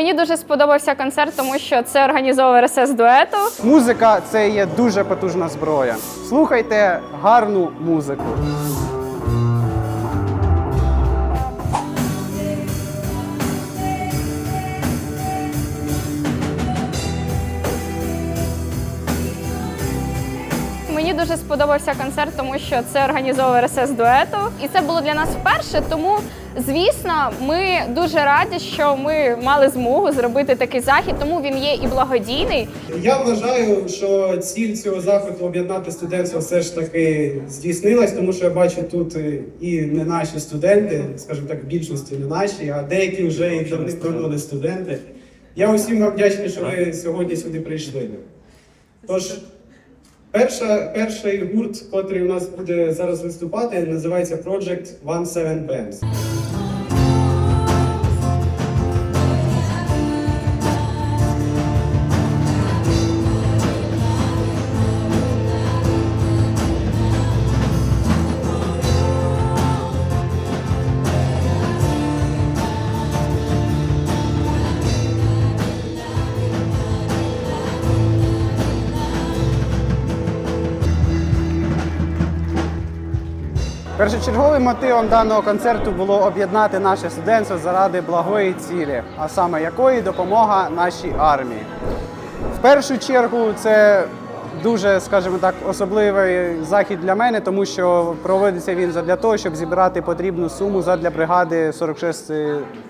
Мені дуже сподобався концерт, тому що це організовує РСС дуету. Музика це є дуже потужна зброя. Слухайте гарну музику. Мені дуже сподобався концерт, тому що це організовує РСС дуету. І це було для нас вперше. Тому, звісно, ми дуже раді, що ми мали змогу зробити такий захід, тому він є і благодійний. Я вважаю, що ціль цього заходу об'єднати студентство все ж таки здійснилась, тому що я бачу тут і не наші студенти, скажімо так, в більшості не наші, а деякі вже і давним не студенти. Я усім вам вдячний, що ви сьогодні сюди прийшли. Тож, перша, перший гурт, який у нас буде зараз виступати, називається Project One Seven Bands. Першочерговим мотивом даного концерту було об'єднати наше студентство заради благої цілі, а саме якої допомога нашій армії. В першу чергу це дуже, скажімо так, особливий захід для мене, тому що проводиться він для того, щоб зібрати потрібну суму задля бригади 46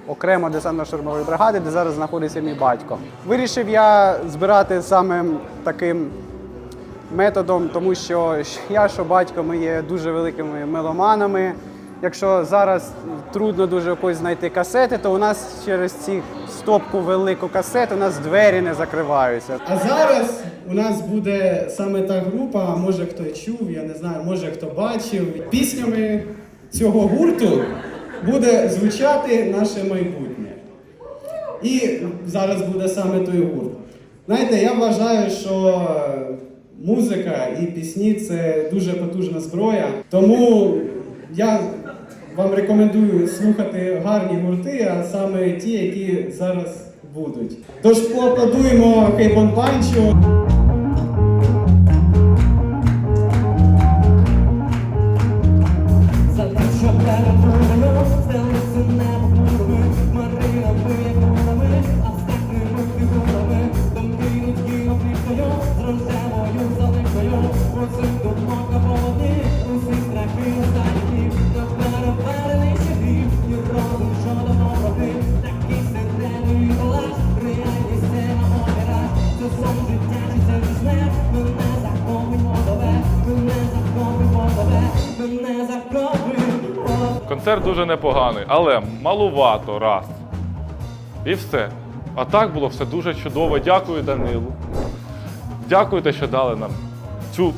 окремо десантно-штурмової бригади, де зараз знаходиться мій батько. Вирішив я збирати саме таким методом, тому що я, що батько, ми є дуже великими меломанами. Якщо зараз трудно дуже якось знайти касети, то у нас через ці стопку велику касет у нас двері не закриваються. А зараз у нас буде саме та група, може хто чув, я не знаю, може хто бачив. Піснями цього гурту буде звучати наше майбутнє. І зараз буде саме той гурт. Знаєте, я вважаю, що музика і пісні це дуже потужна зброя. Тому я вам рекомендую слухати гарні гурти, а саме ті, які зараз будуть. Тож поаплодуємо Кейбон Панчу. Мене захопимо. Концерт дуже непоганий, але малувато раз. І все. А так було все дуже чудово. Дякую Данилу. Дякую, те, що дали нам цю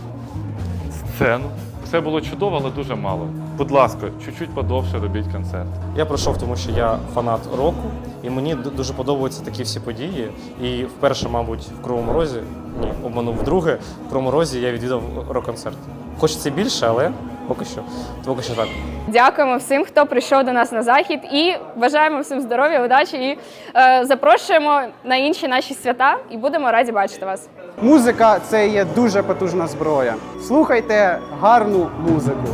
сцену. Все було чудово, але дуже мало. Будь ласка, чуть-чуть подовше робіть концерт. Я прийшов, тому що я фанат року, і мені дуже подобаються такі всі події. І вперше, мабуть, в Кривому Розі, ні, обманув вдруге, в Кривому Розі я відвідав рок-концерт. Хочеться більше, але поки що, поки що так. Дякуємо всім, хто прийшов до нас на захід, і бажаємо всім здоров'я, удачі і е, запрошуємо на інші наші свята і будемо раді бачити вас. Музика це є дуже потужна зброя. Слухайте гарну музику.